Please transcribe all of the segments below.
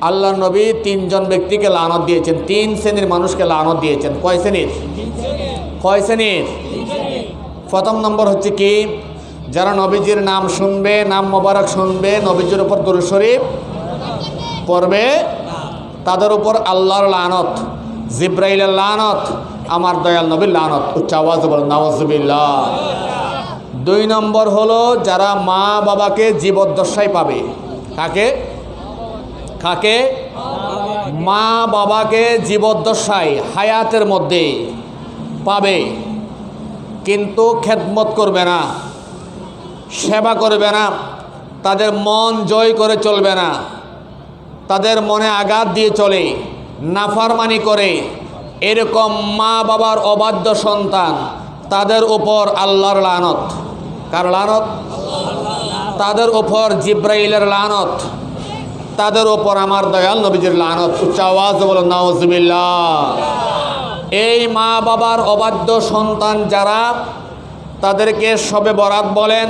আল্লাহ নবী তিনজন ব্যক্তিকে লানত দিয়েছেন। তিন শ্রেণির মানুষকে লানত দিয়েছেন। কয় শ্রেণির? কয় শ্রেণির? প্রথম নম্বর হচ্ছে কি? যারা নবীজির নাম শুনবে, নাম মোবারক শুনবে, নবীজির উপর দুরু শরীফ পড়বে, তাদের উপর আল্লাহর লানত, জিব্রাইলের লানত, আমার দয়াল নবীর লানত। উচ্চ আওয়াজ বল নওয়াজবিল্লাহ দুই নম্বর হলো যারা মা বাবাকে জীবদ্দশায় পাবে। কাকে? কাকে? মা বাবাকে জীবদ্দশায় হায়াতের মধ্যে পাবে। কিন্তু খেদমত করবে না, সেবা করবে না, তাদের মন জয় করে চলবে না, তাদের মনে আঘাত দিয়ে চলে, নাফারমানি করে। এরকম মা বাবার অবাধ্য সন্তান তাদের উপর আল্লাহর লানত। কার লানত? তাদের উপর জিব্রাইলের লানত। তাদের ওপর আমার দয়াল নবীজির লানত। উচ্চ আওয়াজ বলো নাউজুবিল্লাহ। এই মা বাবার অবাধ্য সন্তান যারা তাদেরকে সবে বরাত বলেন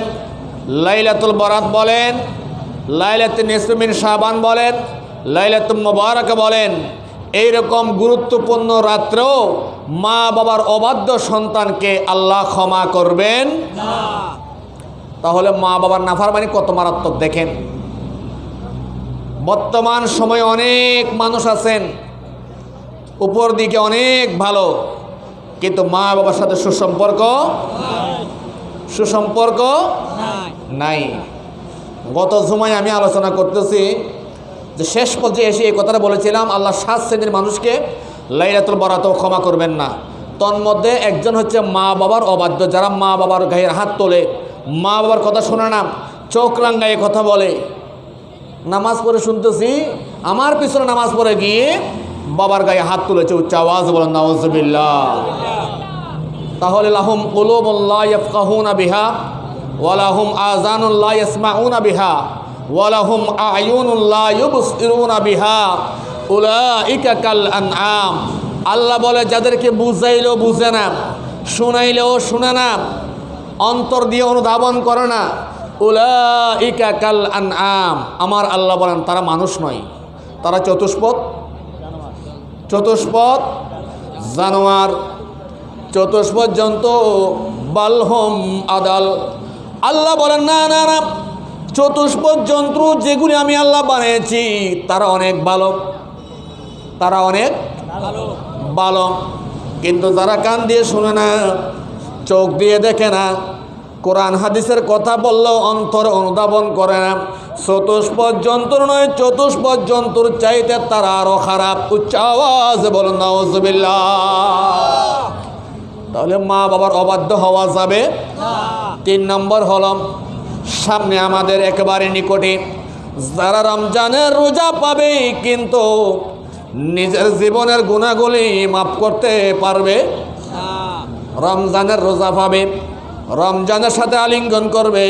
লাইলাতুল বরাত বলেন লাইলাতুল নিসমিন শাবান বলেন লাইলাতুল মুবারক বলেন। এই রকম গুরুত্বপূর্ণ রাত্রেও মা বাবার অবাধ্য সন্তানকে আল্লাহ ক্ষমা করবেন। তাহলে মা বাবার নাফারমানি কত মারাত্মক দেখেন। বর্তমান সময়ে অনেক মানুষ আছেন, উপর দিকে অনেক ভালো, কিন্তু মা বাবার সাথে সুসম্পর্ক সুসম্পর্ক নাই। গত সময় আমি আলোচনা করতেছি যে শেষ পর্যায়ে এসে এই কথাটা বলেছিলাম, আল্লাহ সাত শ্রেণির মানুষকে লাইলাতুল বরাতও ক্ষমা করবেন না। তন্মধ্যে একজন হচ্ছে মা বাবার অবাধ্য, যারা মা বাবার গায়ের হাত তোলে, মা বাবার কথা শোনে না, চোখ রাঙ্গায়ে কথা বলে। নামাজ পড়ে শুনতেছি, আমার পিছনে নামাজ পড়ে গিয়ে বাবার গায়ে হাত তুলেছে উচ্চ আওয়াজ বলেন নওয়াজবিল্লাহ তাহলে লাহুম ইয়াফকাহুনা বিহা ওয়ালাহুম আযানুল্লাহ ইয়াসমাউনা বিহা ওয়ালাহুম আয়ুনুল্লাহ বিহা, উলাইকা কাল আনআম। আল্লাহ বলে, যাদেরকে বুঝাইলেও বুঝে না, শুনাইলেও শুনে না, অন্তর দিয়ে অনুধাবন করে না উলাইকা কাল আনআম। আমার আল্লাহ বলেন, তারা মানুষ নয়। তারা চতুষ্পদ। চতুষ্পদ জানোয়ার। চতুষ্পদ জন্তু। বালহম আদাল। আল্লাহ বলেন, না না না। চতুষ্পদ যন্ত্র যেগুলি আমি আল্লাহ বানিয়েছি, তারা অনেক ভালো। তারা অনেক ভালো। কিন্তু যারা কান দিয়ে শুনে না, চোখ দিয়ে দেখে না কোরআন হাদিসের কথা বললেও অন্তর অনুধাবন করে না। চতুষ্পদ যন্ত্র নয় চতুষ্পদ যন্ত্র চাইতে তারা আরও খারাপ। উচ্চ আওয়াজ বলুন, নাউজুবিল্লাহ। তাহলে মা বাবার অবাধ্য হওয়া যাবে। তিন নম্বর হলম সামনে আমাদের একেবারে নিকটে। যারা রমজানের রোজা পাবে, কিন্তু নিজের জীবনের গুণাগুলি মাফ করতে পারবে, রমজানের রোজা পাবে। রমজানের সাথে আলিঙ্গন করবে,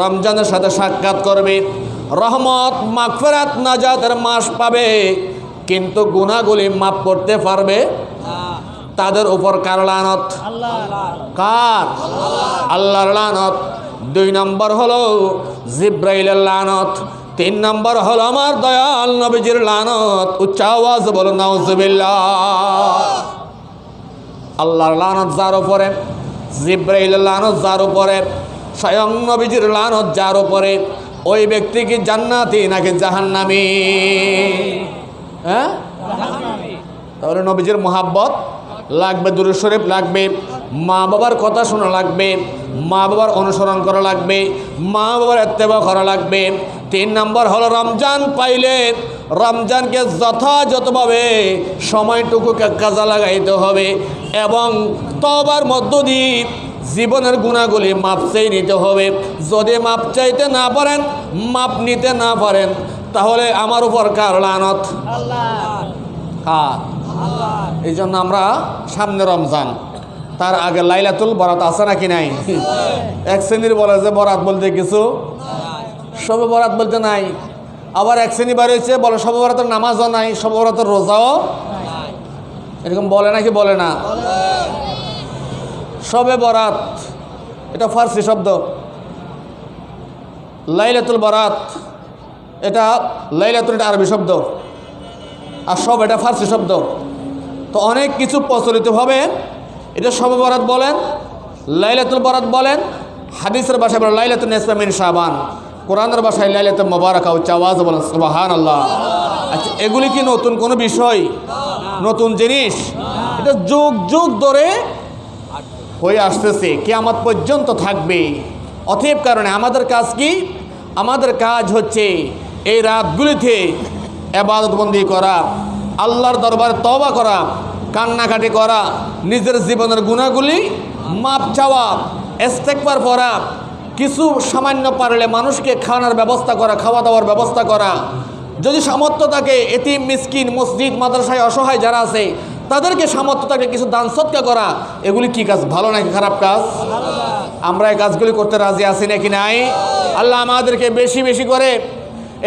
রমজানের সাথে সাক্ষাৎ করবে, রহমত, মাগফেরাত, নাজাতের মাস পাবে, কিন্তু গুণাগুলি মাফ করতে পারবে তাদের উপর কার লানত? কার? আল্লাহর লানত। দুই নম্বর হলো জিব্রাইলের লানত, তিন নম্বর হলো আমার দয়াল নবীজির লানত। উচ্চ আওয়াজ বলো নাউজুবিল্লাহ। আল্লাহর লানত যার উপরে? জিব্রাইলের লানত যার উপরে, স্বয়ং নবীজির লানত যার উপরে, ওই ব্যক্তি কি জান্নাতি নাকি জাহান্নামি? হ্যাঁ? তাহলে নবীজির মোহাব্বত লাগবে দুরু শরীফ লাগবে, মা বাবার কথা শোনা লাগবে, মা বাবার অনুসরণ করা লাগবে, মা বাবার এত্তেবা করা লাগবে তিন নম্বর হলো রমজান পাইলে রমজানকে যথাযথভাবে সময়টুকুকে কাজে লাগাইতে হবে এবং তবার মধ্য দিয়ে জীবনের গুণাগুলি মাপ চেয়ে নিতে হবে। যদি মাপ চাইতে না পারেন মাপ নিতে না পারেন তাহলে আমার উপর কার লানত? কার? এই জন্য আমরা সামনে রমজান। তার আগে লাইলাতুল বরাত আছে নাকি নাই? এক শ্রেণির বলে যে বরাত বলতে কিছু সবে বরাত বলতে নাই। আবার এক শ্রেণি বার হয়েছে, বলে সবে বরাতের নামাজও নাই সবে বরাতের রোজাও এরকম বলে নাকি বলে না? শবে বরাত, এটা ফার্সি শব্দ। লাইলাতুল বরাত, এটা লাইলাতুল এটা আরবি শব্দ। আর সব এটা ফার্সি শব্দ। তো অনেক কিছু প্রচলিতভাবে এটা শবে বরাত বলেন, লাইলাতুল বরাত বলেন, হাদিসের বাসায় বলেন লাইলাতুল নেসমিন শাবান। কোরআনের ভাষায় লাইলাতুল মোবারকা উচ্চ আওয়াজ বলেন সুবাহান আল্লাহ আচ্ছা এগুলি কি নতুন কোনো বিষয়? নতুন জিনিস? এটা যুগ যুগ ধরে হয়ে আসতেছে, কেয়ামত পর্যন্ত থাকবে। অতএব কারণে আমাদের কাজ কি? আমাদের কাজ হচ্ছে এই রাতগুলিতে এবাদতবন্দি করা, আল্লাহর দরবারে তবা করা, কান্নাকাটি করা, নিজের জীবনের গুণাগুলি মাপ চাওয়া এস্তেকবার পড়া কিছু সামান্য পারলে মানুষকে খাওয়ানোর ব্যবস্থা করা, খাওয়া দাওয়ার ব্যবস্থা করা। যদি সামর্থ্য থাকে, এতিম, মিসকিন, মসজিদ, মাদ্রাসায় অসহায় যারা আছে, তাদেরকে সামর্থ্য থাকে কিছু দান সৎকা করা। এগুলি কি কাজ, ভালো নাকি খারাপ কাজ? আমরা এই কাজগুলি করতে রাজি আছি নাকি নাই? আল্লাহ আমাদেরকে বেশি বেশি করে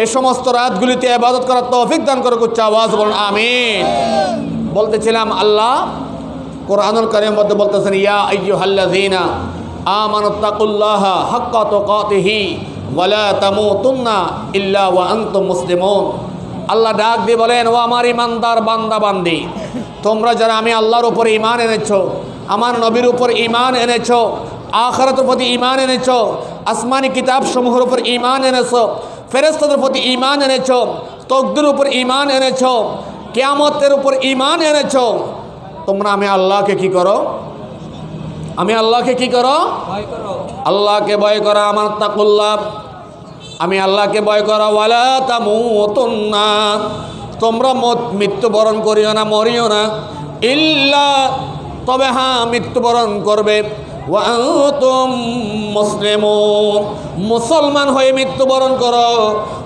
এই সমস্ত রাতগুলিতে আবাদত করার তৌফিক দান করে করছে আওয়াজ বলুন, আমিন। বলতেছিলাম, আল্লাহ কোরআনুল করিম মধ্যে বলতেছেন, ইয়া আইয়ুহাল্লাযীনা আল্লাহ ডাক দিয়ে বলেন, ও আমার ইমানদার বান্দা, বান্দি, তোমরা যারা আমি আল্লাহর উপর ইমান এনেছ, আমার নবীর উপর ইমান এনেছ, আখরাতের প্রতি ইমান এনেছ, আসমানি কিতাব সমূহের উপর ইমান এনেছ ফেরেস্তাদের প্রতি ইমান এনেছ, তকদের উপর ইমান এনেছ, কেয়ামতের উপর ইমান এনেছ, তোমরা আমি আল্লাহকে কি করো? আমি আল্লাহকে কি করো? আল্লাহকে ভয় করা আমার তাকুল্লাহ। আমি আল্লাহকে ভয় করা ওয়ালা তামুতুন্না। তোমরা মত মৃত্যুবরণ করিও না মরিও না। ইল্লা তবে হ্যাঁ মৃত্যুবরণ করবে। মুসলিম মুসলমান। হয়ে মৃত্যুবরণ করো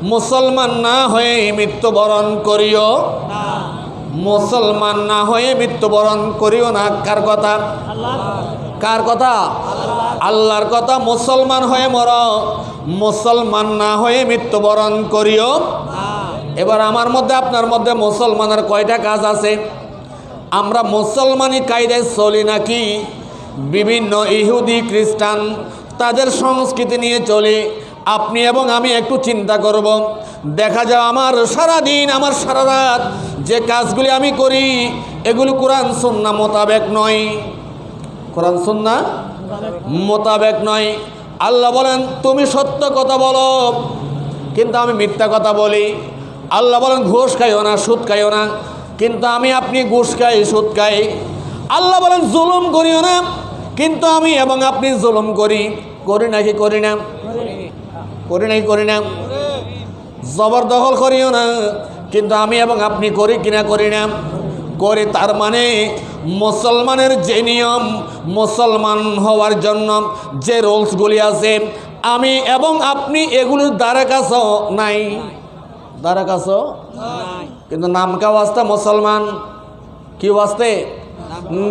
মুসলমান না হয়ে মৃত্যুবরণ করিও মুসলমান না হয়ে মৃত্যুবরণ করিও না কার কথা। কার কথা? আল্লাহর কথা। মুসলমান হয়ে মর। মুসলমান না হয়ে মৃত্যুবরণ করিও। এবার আমার মধ্যে, আপনার মধ্যে মুসলমানের কয়টা কাজ আছে? আমরা মুসলমানি কায়দায় চলি নাকি? বিভিন্ন ইহুদি, খ্রিস্টান, তাদের সংস্কৃতি নিয়ে চলি। আপনি এবং আমি একটু চিন্তা করব। দেখা যায় আমার সারা দিন, আমার সারা রাত যে কাজগুলি আমি করি, এগুলি কোরআন, সন্না মোতাবেক নয়। কোরআন সন্না মোতাবেক নয়। আল্লাহ বলেন, তুমি সত্য কথা বলো, কিন্তু আমি মিথ্যা কথা বলি। আল্লাহ বলেন, ঘুষ খাইও না, সুদ খাইও না, কিন্তু আমি আপনি ঘুষ খাই, সুদ খাই। আল্লাহ বলেন, জুলুম করিও না, কিন্তু আমি এবং আপনি জুলুম করি। করি নাকি করি না? করি নাকি করি না? জবরদখল করিও না, কিন্তু আমি এবং আপনি করি কিনা করি না? করে তার মানে মুসলমানের যে নিয়ম মুসলমান হওয়ার জন্য যে রোলসগুলি আছে আমি এবং আপনি এগুলির দ্বারা কাছেও নাই। দ্বারা কাছেও কিন্তু নামকা ওয়াস্তে মুসলমান? কি ওয়াস্তে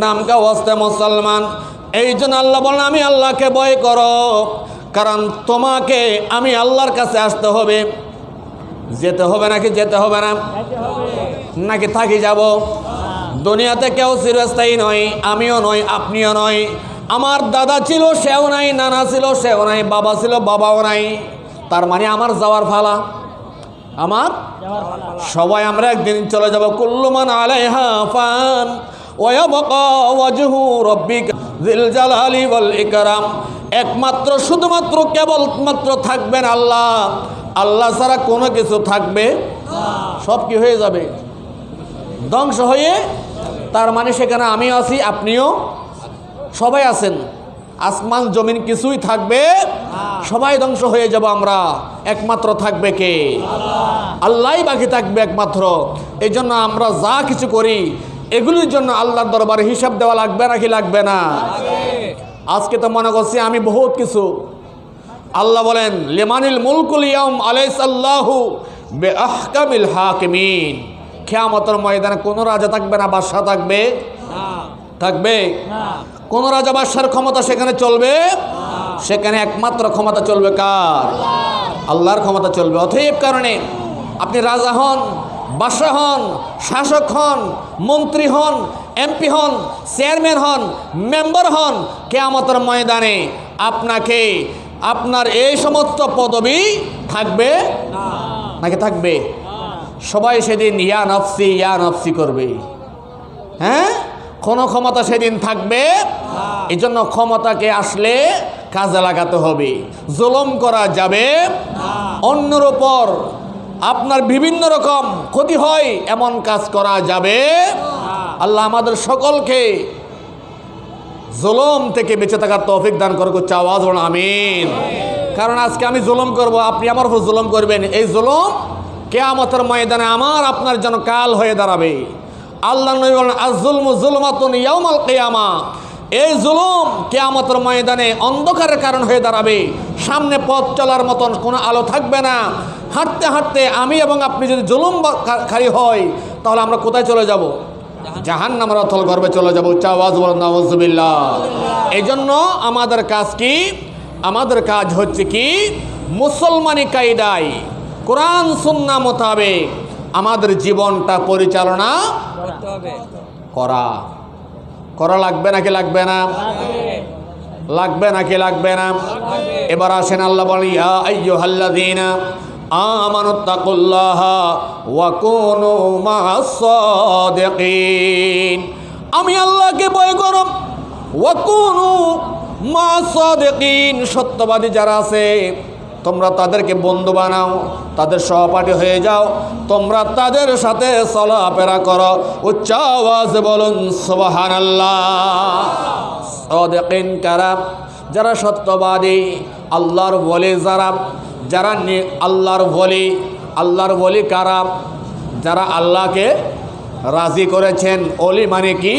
নামকা ওয়াস্তে মুসলমান? এই জন্য আল্লাহ বলেন আমি আল্লাহকে ভয় করো কারণ তোমাকে আমি আল্লাহর কাছে আসতে হবে। যেতে হবে নাকি যেতে হবে না? নাকি থাকি যাব? দুনিয়াতে কেউ চিরস্থায়ী নয়, আমিও নই, আপনিও নই। আমার দাদা ছিল, সেও নাই, নানা ছিল, সেও নাই, বাবা ছিল, বাবাও নাই। তার মানে আমার যাওয়ার ফালা। আমার সবাই আমরা একদিন চলে যাব। কুল্লুমান আলাইহা ফান একমাত্র, শুধুমাত্র, কেবলমাত্র থাকবেন আল্লাহ। আল্লাহ ছাড়া কোনো কিছু থাকবে, সব কি হয়ে যাবে? ধ্বংস হয়ে তার মানে সেখানে আমিও আছি, আপনিও সবাই আছেন। আসমান, জমিন কিছুই থাকবে, সবাই ধ্বংস হয়ে যাব আমরা। একমাত্র থাকবে কে? আল্লাহই বাকি থাকবে একমাত্র। এই জন্য আমরা যা কিছু করি, এগুলির জন্য আল্লাহর দরবারে হিসাব দেওয়া লাগবে নাকি লাগবে না? আজকে তো মনে করছি আমি বহুত কিছু আল্লাহ বলেন লেমানিল মুলকুল ইয়াম আলাইসাল্লাহু বে আহকামিল হাকিমিন। খেয়ামতের ময়দানে কোনো রাজা থাকবে না বাদশাহ থাকবে? থাকবে? কোন রাজা বাদশার ক্ষমতা সেখানে চলবে? সেখানে একমাত্র ক্ষমতা চলবে কার? আল্লাহর ক্ষমতা চলবে। অতএব কারণে আপনি রাজা হন বাদশাহ হন শাসক হন মন্ত্রী হন এমপি হন চেয়ারম্যান হন মেম্বার হন কেয়ামতের ময়দানে আপনাকে আপনার এই সমস্ত পদবি থাকবে? নাকি থাকবে? সবাই সেদিন ইয়া নফসি ইয়া নফসি করবে। হ্যাঁ? কোনো ক্ষমতা সেদিন থাকবে? এই জন্য ক্ষমতাকে আসলে কাজে লাগাতে হবে। জুলম করা যাবে। অন্যর ওপর আপনার বিভিন্ন রকম ক্ষতি হয়, এমন কাজ করা যাবে। আল্লাহ আমাদের সকলকে জুলম থেকে বেঁচে থাকার তৌফিক দান করে করছে আওয়াজ বলুন, আমিন। কারণ আজকে আমি জুলম করব, আপনি আমার উপর জুলম করবেন। এই জুলম কেয়ামতের ময়দানে আমার, আপনার যেন কাল হয়ে দাঁড়াবে। আল্লাহ নবী বলেন আজুলম জুলমাতুন ইয়াউমাল কিয়ামা। এই জুলুম কেয়ামতের ময়দানে অন্ধকারের কারণ হয়ে দাঁড়াবে। সামনে পথ চলার মতন কোনো আলো থাকবে না। হাঁটতে হাঁটতে আমি এবং আপনি যদি জুলুম খারি হয়, তাহলে আমরা কোথায় চলে যাব? জাহান নামের অথল গর্বে চলে যাব। উচ্চ আওয়াজ বলেন এই জন্য আমাদের কাজ কি? আমাদের কাজ হচ্ছে কি? মুসলমানি কায়দায় কোরআন সুন্না মোতাবেক আমাদের জীবনটা পরিচালনা করা। করা লাগবে নাকি লাগবে না? লাগবে। নাকি লাগবে না? এবার আসেন আল্লাহ বলেন ইয়া আইয়ুহাল্লাযীনা আমি আল্লাহকে ভয় করব ওয়া কুনু মা'আস সত্যবাদী যারা আছে, তোমরা তাদেরকে বন্ধু বানাও, তাদের সহপাঠী হয়ে যাও, তোমরা তাদের সাথে চলাফেরা করো। উচ্চ আওয়াজে বলুন সুবাহান আল্লাহ যারা সত্যবাদী, আল্লাহর বলে যারা যারা আল্লাহর বলি আল্লাহর বলি কারা? যারা আল্লাহকে রাজি করেছেন, অলি মানে কি?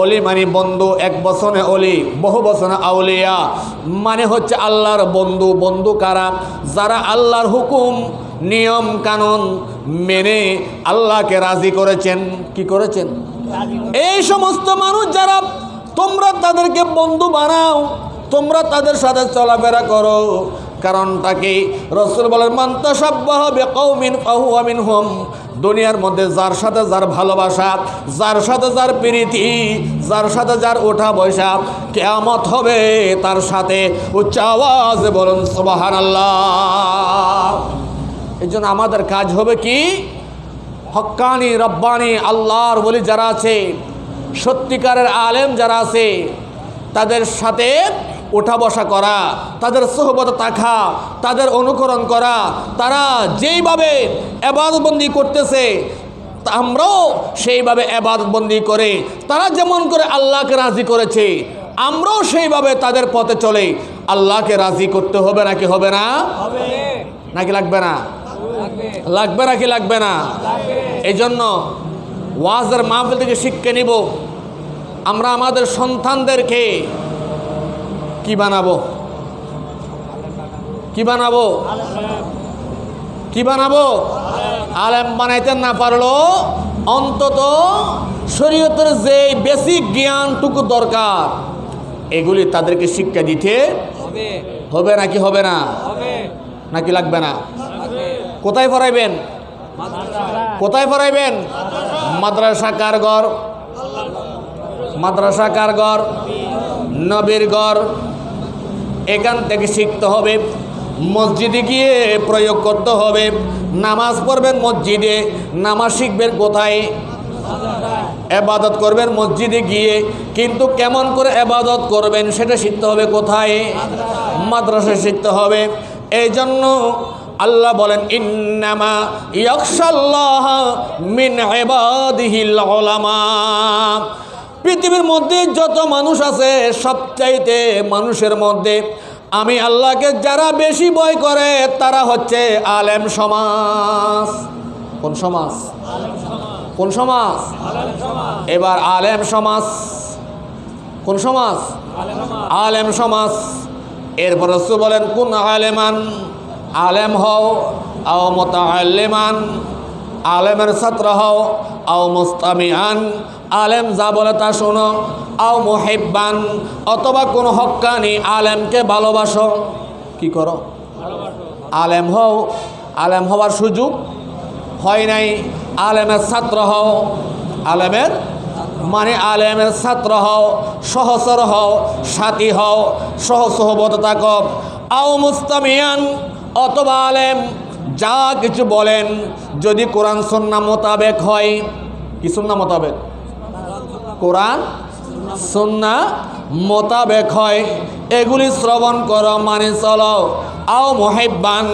অলি মানে বন্ধু, এক বছরে অলি, বহু বছরে আউলিয়া। মানে হচ্ছে আল্লাহর বন্ধু বন্ধু কারা? যারা আল্লাহর হুকুম, নিয়ম, কানুন মেনে আল্লাহকে রাজি করেছেন, কি করেছেন? এই সমস্ত মানুষ যারা, তোমরা তাদেরকে বন্ধু বানাও, তোমরা তাদের সাথে চলাফেরা করো। কারণটা কি রসুল বলেন মান্তা সাব্বাহ হবে কৌমিন ফাহু আমিন হোম দুনিয়ার মধ্যে যার সাথে যার ভালোবাসা, যার সাথে যার প্রীতি, যার সাথে যার ওঠা বৈশা কেয়ামত হবে তার সাথে উচ্চ আওয়াজে বলুন সুবাহান আল্লাহ এই জন্য আমাদের কাজ হবে কি? হক্কানি রব্বানি, আল্লাহর বলি যারা আছে, সত্যিকারের আলেম যারা আছে, তাদের সাথে ওঠা বসা করা তাদের সহবত থাকা তাদের অনুকরণ করা তারা যেইভাবে এবাদবন্দি করতেছে আমরাও সেইভাবে এবাদতবন্দি করে তারা যেমন করে আল্লাহকে রাজি করেছে আমরাও সেইভাবে তাদের পথে চলে। আল্লাহকে রাজি করতে হবে নাকি হবে না? নাকি লাগবে না? লাগবে। লাগবে নাকি লাগবে না? এই জন্য ওয়াজের মাহফিল থেকে শিক্ষা নিব। আমরা আমাদের সন্তানদেরকে কি বানাবো? কি বানাবো? কি বানাবো? আলেম বানাইতে না পারল। অন্তত শরীয়তের যে বেসিক জ্ঞানটুকু দরকার এগুলি তাদেরকে শিক্ষা দিতে হবে। নাকি হবে না? নাকি লাগবে না? কোথায় ফরাইবেন? মাদ্রাসা। কোথায় পড়াইবেন মাদ্রাসা কারগর মাদ্রাসা কারগর নবীর ঘর? এখান থেকে শিখতে হবে, মসজিদে গিয়ে প্রয়োগ করতে হবে। নামাজ পড়বেন মসজিদে, নামাজ শিখবেন কোথায়? এবাদত করবেন মসজিদে গিয়ে, কিন্তু কেমন করে এবাদত করবেন সেটা শিখতে হবে কোথায়? মাদ্রাসায় শিখতে হবে। এই জন্য আল্লাহ বলেন, ইন্নামা ইয়াকশাল্লাহ মিন ইবাদিহিল উলামা। পৃথিবীর মধ্যে যত মানুষ আছে, সবচাইতে মানুষের মধ্যে আমি আল্লাহকে যারা বেশি ভয় করে, তারা হচ্ছে আলেম সমাজ। কোন সমাজ? কোন সমাজ? এবার আলেম সমাজ। কোন সমাজ? আলেম সমাজ। এরপর রসুল বলেন, কোন আলেমান? আলেম হও আও মোতালেমান আলেমের ছাত্র হও আও মুস্তামিয়ান আলেম যা বলে তা শোনো। আও মোহেব্বান, অথবা কোন হক্কানি আলেমকে ভালোবাসো। কি করো? আলেম হও, আলেম হওয়ার সুযোগ হয় নাই। আলেমের ছাত্র হও, আলেমের মানে আলেমের ছাত্র হও সহসর হও, সাথী হও সহ সহবত থাক আও মুস্তামিয়ান, অথবা আলেম, যা কিছু বলেন, যদি কোরআন সন্না মোতাবেক হয়। কি সন্না মোতাবেক? কোরআন, সন্না মোতাবেক হয়। এগুলি শ্রবণ কর মানে চলো। আও মহিব্বান,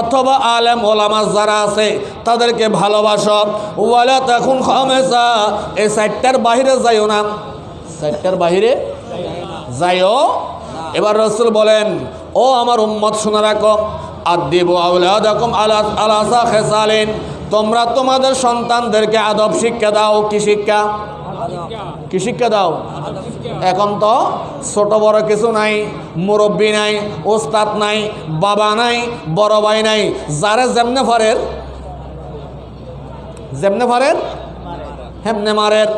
অথবা আলেম ওলামা যারা আছে, তাদেরকে ভালোবাসো। ওয়ালা তখন হমেশা এই সাইটটার বাহিরে যাইও না। সাইটটার বাহিরে যাইও। এবার রসুল বলেন, ও আমার উম্মত, শুনে রাখো। আদিব আউলাদাকুম আলা আলাসা খেসালেন তোমরা তোমাদের সন্তানদেরকে আদব শিক্ষা দাও। কি শিক্ষা? কি শিক্ষা দাও? এখন তো ছোট বড় কিছু নাই, মুরব্বী নাই, ওস্তাদ নাই, বাবা নাই, বড় ভাই নাই। যারে যেমনে ফারের যেমনে ফারের, হেমনে মারের।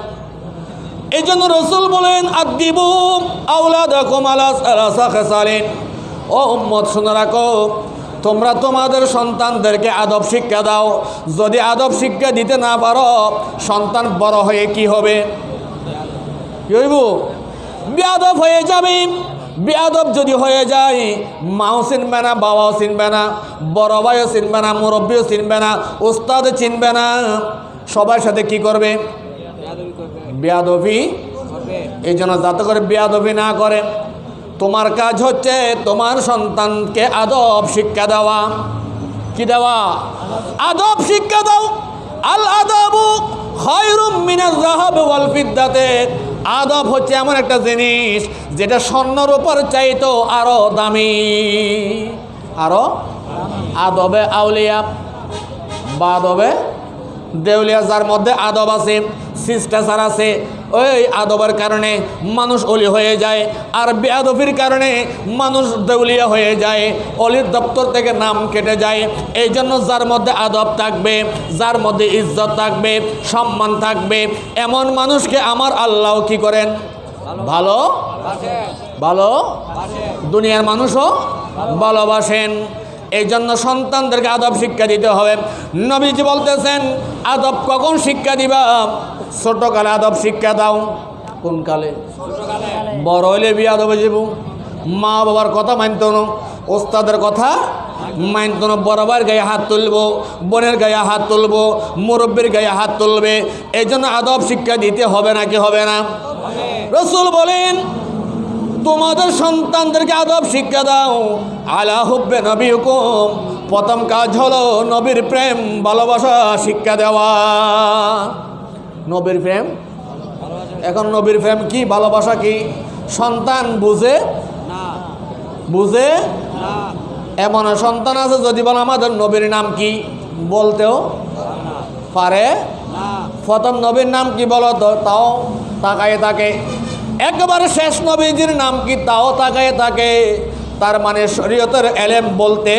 এই জন্য রসুল বলেন আদিবু শুনে রাখো, তোমরা তোমাদের সন্তানদেরকে আদব শিক্ষা দাও। যদি আদব শিক্ষা দিতে না পারো, সন্তান বড় হয়ে কি হবে? হইব? বেয়াদব হয়ে যাবে। বেয়াদব যদি হয়ে যায়, মাও চিনবে না, বাবাও চিনবে না, বড় ভাইও চিনবে না, মুরব্বীও চিনবে না উস্তাদ চিনবে না। সবার সাথে কি করবে? বেয়াদবি এই জন্য যাতে করে বেয়াদবি না করে। তোমার কাজ হচ্ছে তোমার সন্তানকে আদব শিক্ষা দেওয়া। কি দেওয়া? আদব শিক্ষা দাও। আল আদাবু খয়রুম মিনাজ যাহাব ওয়াল ফিদ্দাতে আদব হচ্ছে এমন একটা জিনিস যেটা স্বর্ণর উপর চাইতো আরও দামি। আরও? আদবে আউলিয়া, বা আদবে দেউলিয়া, যার মধ্যে আদব আছে। শিষ্টাচার আছে, ওই আদবের কারণে মানুষ অলি হয়ে যায়, আর বেআদবির কারণে মানুষ দেউলিয়া হয়ে যায়, অলির দপ্তর থেকে নাম কেটে যায়। এই জন্য যার মধ্যে আদব থাকবে, যার মধ্যে ইজ্জত থাকবে, সম্মান থাকবে, এমন মানুষকে আমার আল্লাহ কি করেন? ভালো? ভালো? দুনিয়ার মানুষও ভালোবাসেন। এই জন্য সন্তানদেরকে আদব শিক্ষা দিতে হবে। নবীজি বলতেছেন, আদব কখন শিক্ষা দিবা? ছোটকালে আদব শিক্ষা দাও। কোন কালে? বড় হইলে বিয়ে আদবে যাব মা বাবার কথা মানত না। ওস্তাদের কথা মানত না। বড় ভাইয়ের গায়ে হাত তুলবো বোনের গায়ে হাত তুলবো মুরব্বীর গায়ে হাত তুলবে। এই জন্য আদব শিক্ষা দিতে হবে না কি হবে না? রসুল বলেন তোমাদের সন্তানদেরকে আদব শিক্ষা দাও। আলা হুব্বে নবী হুকুম প্রথম কাজ হলো নবীর প্রেম ভালোবাসা শিক্ষা দেওয়া। নবীর প্রেম। এখন নবীর প্রেম কি? ভালোবাসা কি? সন্তান বুঝে? বুঝে? এমন সন্তান আছে যদি বলে, আমাদের নবীর নাম কি? বলতেও পারে। প্রথম নবীর নাম কি বলো তো? তাও তাকায় তাকে একেবারে শেষ নবীজির নাম কি? তাও তাকায় তাকে তার মানে শরীয়তের এলেম বলতে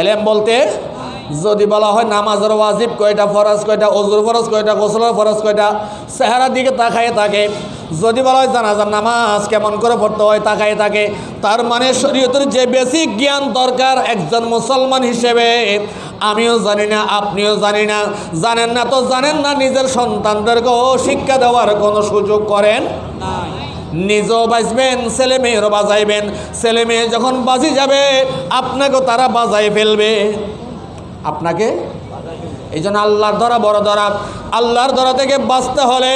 এলেম বলতে যদি বলা হয় নামাজের ওয়াজিব, কয়টা ফরজ, কয়টা অজুর ফরজ, কয়টা গোসলের ফরজ, কয়টা চেহারার দিকে তাকায়ে থাকে। যদি বলা হয় জানাজার নামাজ কেমন করে পড়তে হয়, তাকায়ে থাকে। তার মানে শরীয়তের যে বেসিক জ্ঞান দরকার একজন মুসলমান হিসেবে, আমিও জানি না, আপনিও জানি না। জানেন না তো জানেন না, নিজের সন্তানদেরকেও শিক্ষা দেওয়ার কোনো সুযোগ করেন নিজেও বাজবেন, ছেলে মেয়েরও বাজাইবেন। ছেলে মেয়ে যখন বাজি যাবে, আপনাকেও তারা বাজাই ফেলবে। আপনাকে? এই জন্য আল্লাহর ধরা বড় ধরা আল্লাহর ধরা থেকে বাঁচতে হলে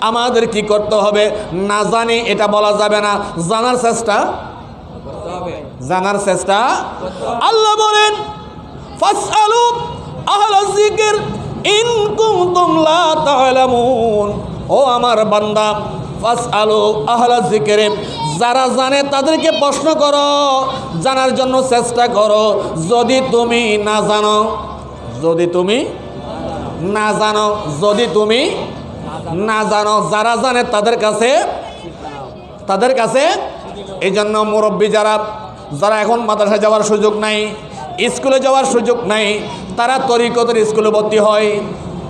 আমাদের কি করতে হবে? না জানি, এটা বলা যাবে না। জানার চেষ্টা? জানার চেষ্টা? আল্লাহ বলেন ও আমার বান্দা আহলা যিকিরে যারা জানে তাদেরকে প্রশ্ন করো, জানার জন্য চেষ্টা করো। যদি তুমি না জানো, যদি তুমি না জানো, যদি তুমি না জানো, যারা জানে তাদের কাছে তাদের কাছে এই জন্য মুরব্বী যারা যারা এখন মাদ্রাসায় যাওয়ার সুযোগ নাই, স্কুলে যাওয়ার সুযোগ নাই, তারা তরিকতের স্কুলে ভর্তি হয়।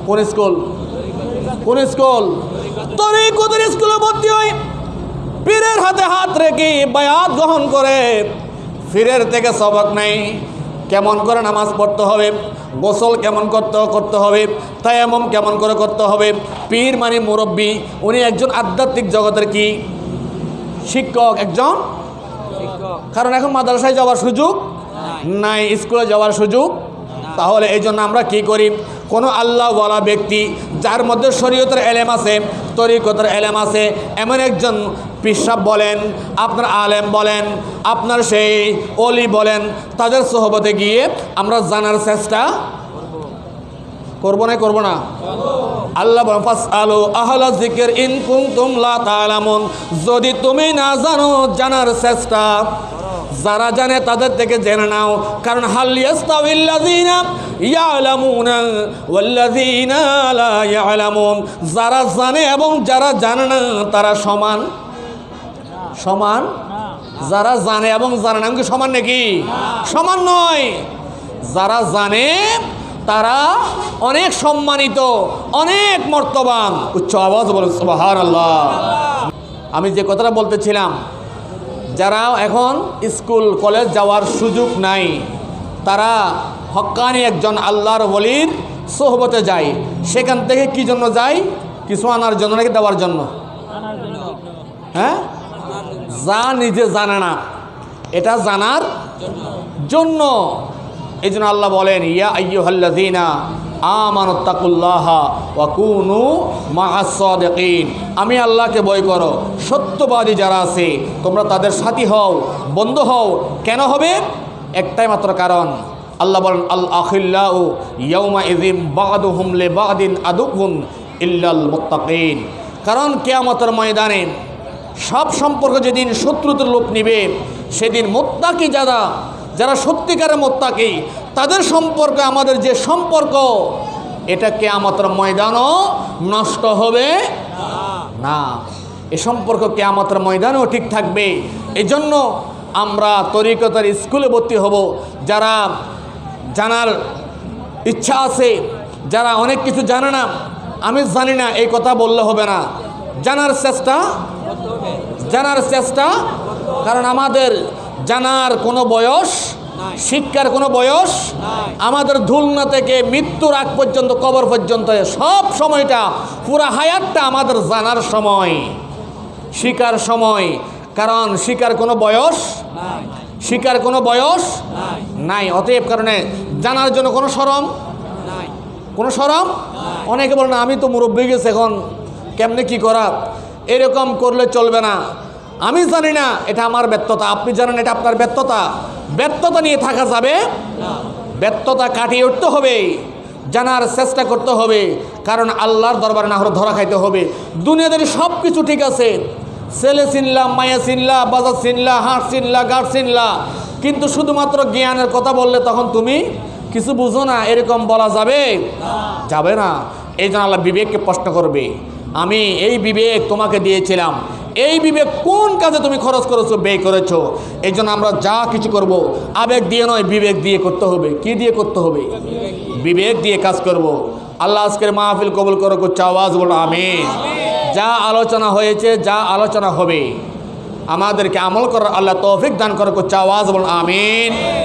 কোন স্কুল? কোন স্কুল? তরিকতের স্কুলে ভর্তি হয়। পীরের হাতে হাত রেখে বায়াত গ্রহণ করে। ফিরের থেকে সবক নাই। কেমন করে নামাজ পড়তে হবে? গোসল কেমন করতে করতে হবে? তায়ামম কেমন করে করতে হবে? পীর মানে মুরব্বী উনি একজন আধ্যাত্মিক জগতের কি? শিক্ষক একজন? কারণ এখন মাদ্রাসায় যাওয়ার সুযোগ নাই। নাই স্কুলে যাওয়ার সুযোগ তাহলে এই জন্য আমরা কি করি? কোনো আল্লাহওয়ালা ব্যক্তি যার মধ্যে শরীয়তের এলেম আছে, তরিকতের এলেম আছে, এমন একজন পিসাব বলেন, আপনার আলেম বলেন, আপনার সেই অলি বলেন, তাদের সহবতে গিয়ে আমরা জানার চেষ্টা করব না করব না? আল্লাহ ফাসআলু আহলা যিকর ইন কুনতুম লা তা'লামুন যদি তুমি না জানো, জানার চেষ্টা যারা জানে তাদের থেকে জেনে নাও। কারণ যারা জানে এবং যারা জানে না, তারা সমান? সমান? যারা জানে এবং জানে না কি সমান নাকি? সমান নয়। যারা জানে, তারা অনেক সম্মানিত, অনেক মর্তবান। উচ্চ আওয়াজ বলে আমি যে কথাটা বলতেছিলাম যারা এখন স্কুল, কলেজ যাওয়ার সুযোগ নাই, তারা হক্কানি একজন আল্লাহর বলির সোহবতে যায়। সেখান থেকে কি জন্য যায়? কিছু আনার জন্য নাকি দেওয়ার জন্য? হ্যাঁ? যা নিজে জানে না, এটা জানার জন্য। এই জন্য আল্লাহ বলেন, ইয়া আইয়ুহাল্লাযীনা আমি আল্লাহকে ভয় করো। সত্যবাদী যারা আছে, তোমরা তাদের সাথী হও, বন্ধ হও। কেন হবে? একটাই মাত্র কারণ। আল্লাহ বলেন আল আখিল্লাউ ইয়াউমা ইযিম বাগদুহুম লি বাগদিন আদুকুন ইল্লাল মুত্তাকিন। কারণ কিয়ামতের ময়দানে সব সম্পর্ক যেদিন শত্রুতার লোক নিবে, সেদিন মোত্তাকি যারা যারা সত্যিকারের মোত্তাকি, তাদের সম্পর্কে আমাদের যে সম্পর্ক, এটা কেয়ামতের ময়দানও নষ্ট হবে না। এ সম্পর্ক কেয়ামতের ময়দানেও ঠিক থাকবে। এই জন্য আমরা তরিকতার স্কুলে ভর্তি হব। যারা জানার ইচ্ছা আছে, যারা অনেক কিছু জানে না, আমি জানি না, এই কথা বললে হবে না। জানার চেষ্টা জানার চেষ্টা, কারণ আমাদের জানার কোনো বয়স? শিক্ষার কোনো বয়স? আমাদের ধুলনা থেকে মৃত্যুর আগ পর্যন্ত কবর পর্যন্ত সব সময়টা পুরা হায়াতটা আমাদের জানার সময় শিকার সময়। কারণ শিকার কোনো বয়স? শিকার কোনো বয়স? নাই। অতএব কারণে জানার জন্য কোনো সরম? কোনো সরম? অনেকে বলে না আমি তো মুরব্বী গেছে এখন কেমনে কি করা? এরকম করলে চলবে না। আমি জানি না, এটা আমার ব্যর্থতা। আপনি জানেন এটা আপনার ব্যর্থতা। ব্যর্থতা নিয়ে থাকা যাবে? ব্যর্থতা কাটিয়ে উঠতে হবে। জানার চেষ্টা করতে হবে। কারণ আল্লাহর দরবারে না হলে ধরা খাইতে হবে। দুনিয়াদের সব কিছু ঠিক আছে। ছেলে চিনলা, মায়া চিনলা, বাজার চিনলা, হাঁস চিনলা গাছ চিনলা। কিন্তু শুধুমাত্র জ্ঞানের কথা বললে তখন তুমি কিছু বুঝো না, এরকম বলা যাবে? যাবে না। এই জন্য আল্লাহ বিবেককে প্রশ্ন করবে। আমি এই বিবেক তোমাকে দিয়েছিলাম। এই বিবেক কোন কাজে তুমি খরচ করেছ, ব্যয় করেছ? এই আমরা যা কিছু করব, আবেগ দিয়ে নয়, বিবেক দিয়ে করতে হবে। কি দিয়ে করতে হবে? বিবেক দিয়ে কাজ করব। আল্লাহ আজকের মাহফিল কবুল করো আওয়াজ বলো, আমিন। যা আলোচনা হয়েছে, যা আলোচনা হবে, আমাদেরকে আমল করার আল্লাহ তৌফিক দান করো আওয়াজ বলো, আমিন।